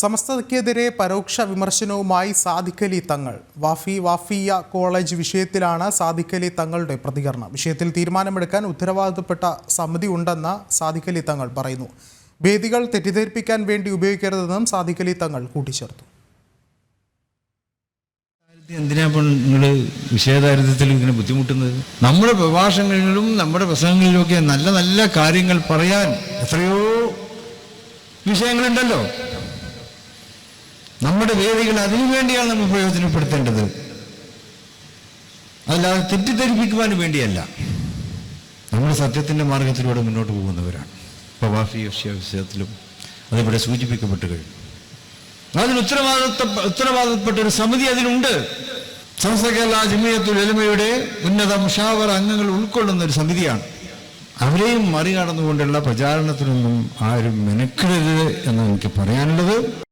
സമസ്തക്കെതിരെ പരോക്ഷ വിമർശനവുമായി സാദിഖലി തങ്ങൾ. വാഫി വാഫിയ കോളേജ് വിഷയത്തിലാണ് സാദിഖലി തങ്ങളുടെ പ്രതികരണം. വിഷയത്തിൽ തീരുമാനമെടുക്കാൻ ഉത്തരവാദിത്തപ്പെട്ട സമിതി ഉണ്ടെന്ന് സാദിഖലി തങ്ങൾ പറയുന്നു. വേദികൾ തെറ്റിദ്ധരിപ്പിക്കാൻ വേണ്ടി ഉപയോഗിക്കരുതെന്നും സാദിഖലി തങ്ങൾ കൂട്ടിച്ചേർത്തു. എന്തിനാ നിങ്ങൾ വിഷയദാരിദ്ര്യത്തിൽ ഇങ്ങനെ ബുദ്ധിമുട്ടുന്നത്? നമ്മുടെ പ്രഭാഷണങ്ങളിലും നമ്മുടെ പ്രസംഗങ്ങളിലുമൊക്കെ നല്ല നല്ല കാര്യങ്ങൾ പറയാൻ എത്രയോ വിഷയങ്ങളുണ്ടല്ലോ. നമ്മുടെ വേദികൾ അതിനു വേണ്ടിയാണ് നമ്മൾ പ്രയോജനപ്പെടുത്തേണ്ടത്. അല്ലാതെ തെറ്റിദ്ധരിപ്പിക്കുവാൻ വേണ്ടിയല്ല. നമ്മൾ സത്യത്തിന്റെ മാർഗത്തിലൂടെ മുന്നോട്ട് പോകുന്നവരാണ്. ഇപ്പോൾ വാഫി വിഷയത്തിലും അതിവിടെ സൂചിപ്പിക്കപ്പെട്ട് കഴിഞ്ഞു. അതിന് ഉത്തരവാദിത്ത ഉത്തരവാദിത്തപ്പെട്ട ഒരു സമിതി അതിനുണ്ട്. സമസ്ത കേരള ജമിയത്തുൽ എലമയുടെ ഉന്നത മുഷാവർ അംഗങ്ങൾ ഉൾക്കൊള്ളുന്ന ഒരു സമിതിയാണ്. അവരെയും മറികടന്നുകൊണ്ടുള്ള പ്രചാരണത്തിനൊന്നും ആരും മെനക്കെടരുത് എന്ന് എനിക്ക് പറയാനുള്ളത്.